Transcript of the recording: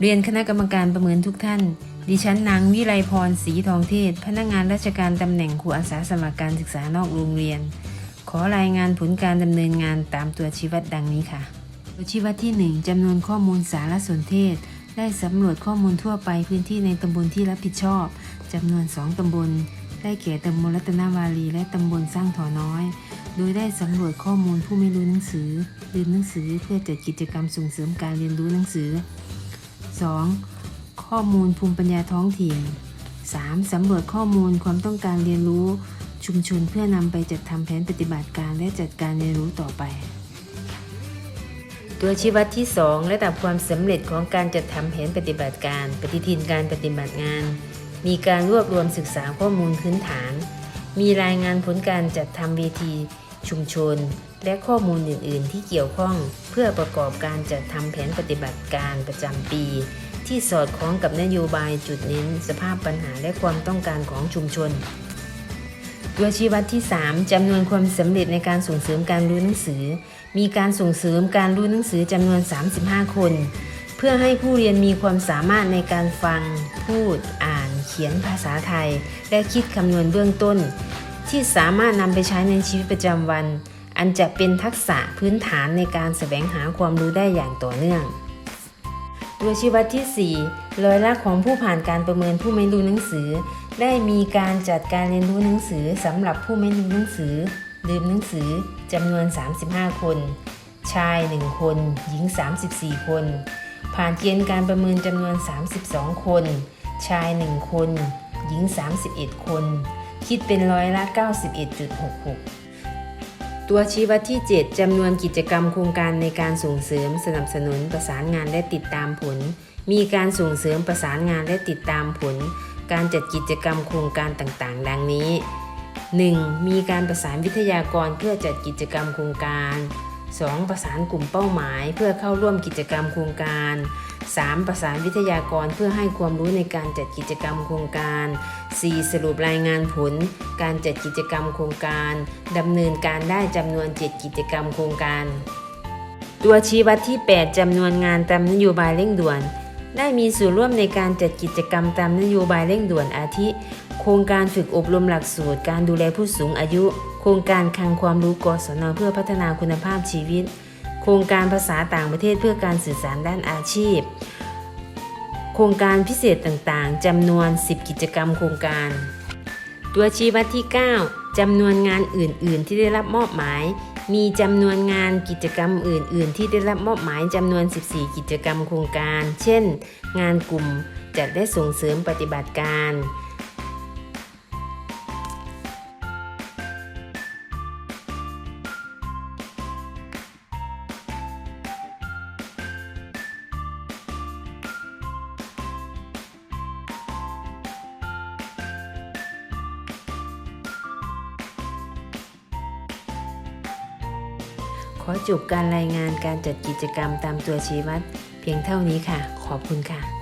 เรียนคณะกรรมการประเมินทุกท่าน ดิฉันนางวิไลพรศรีทองเทศ พนักงานราชการตำแหน่งครูอาสาสมัครการศึกษานอกโรงเรียน ขอรายงานผลการดำเนินงานตามตัวชี้วัดดังนี้ค่ะ ตัวชี้วัดที่ 1จำนวนข้อมูลสารสนเทศ ได้สำรวจข้อมูลทั่วไปพื้นที่ในตำบลที่รับผิดชอบจำนวน 2ตำบล ได้แก่ตำบลรัตนาวารีและตำบลสร้างถอน้อย โดยได้สำรวจข้อมูลผู้ไม่รู้หนังสือลืมหนังสือเพื่อจัดกิจกรรมส่งเสริมการเรียนรู้หนังสือ 2. ข้อมูลภูมิปัญญาท้องถิ่น 3. สำรวจข้อมูลความต้องการเรียนรู้ชุมชนเพื่อนำไปจัดทำแผนปฏิบัติการและจัดการเรียนรู้ต่อไป ตัวชี้วัดที่ 2 ระดับความสำเร็จของการจัดทำแผนปฏิบัติการ ปฏิทินการปฏิบัติงาน มีการรวบรวมศึกษาข้อมูลพื้นฐาน มีรายงานผลการจัดทำเวทีชุมชน และข้อมูลอื่น ๆ ที่เกี่ยวข้องเพื่อประกอบการจัดทำแผนปฏิบัติการประจำปี ที่สอดคล้องกับนโยบายจุดเน้น สภาพปัญหาและความต้องการของชุมชน ตัวชี้วัดที่ 3จำนวนความสำเร็จในการส่งเสริมการรู้หนังสือ มีการส่งเสริมการรู้หนังสือจำนวน 35 คน เพื่อให้ผู้เรียนมีความสามารถในการฟัง พูด อ่าน เขียนภาษาไทย และคิดคำนวณเบื้องต้น ที่สามารถนำไปใช้ในชีวิตประจำวัน อันจะเป็นทักษะพื้นฐานในการแสวงหาความรู้ได้อย่างต่อเนื่อง ตัวชี้วัดที่ 4ร้อยละของผู้ผ่านการประเมินผู้ไม่รู้หนังสือ ได้มีการจัดการเรียนรู้หนังสือสำหรับผู้ไม่รู้หนังสือ ลืมหนังสือจำนวน 35 คน ชาย 1 คน หญิง 34 คน ผ่านเกณฑ์การประเมินจำนวน 32 คน ชาย 1 คน หญิง 31 คน คิดเป็นร้อยละ 91.66 ตัวชี้วัดที่ 7จำนวนกิจกรรมโครงการในการส่งเสริมสนับสนุนประสานงานและติดตามผล มีการส่งเสริมประสานงานและติดตามผล การจัดกิจกรรมโครงการต่างๆ ดังนี้ 1. มีการประสานวิทยากรเพื่อจัดกิจกรรมโครงการ 2. ประสานกลุ่มเป้าหมายเพื่อเข้าร่วมกิจกรรมโครงการ 3. ประสานวิทยากรเพื่อให้ความรู้ในการจัดกิจกรรมโครงการ 4. สรุปรายงานผล การจัดกิจกรรมโครงการดำเนินการได้จำนวน 7 กิจกรรมโครงการ ตัวชี้วัดที่ 8จำนวนงานตามนโยบายเร่งด่วน ได้มีส่วนร่วมในการจัดกิจกรรมตามนโยบายเร่งด่วนอาทิ โครงการฝึกอบรมหลักสูตร การดูแลผู้สูงอายุ โครงการคลังความรู้กศนเพื่อพัฒนาคุณภาพชีวิต ครงการภาษาต่างประเทศเพื่อการสื่อสารด้านอาชีพ โครงการพิเศษต่างๆจำนวน 10 กิจกรรมโครงการ ตัวชี้วัดที่ 9จำนวนงานอื่น ๆ ที่ได้รับมอบหมาย มีจำนวนงานกิจกรรมอื่น ๆ ที่ได้รับมอบหมายจำนวน 14 กิจกรรมโครงการ เช่น งานกลุ่มจัดและส่งเสริมปฏิบัติการ อจบการรายงานการจัดกิจกรรมตามตัวชี้วัด เพียงเท่านี้ค่ะ ขอบคุณค่ะ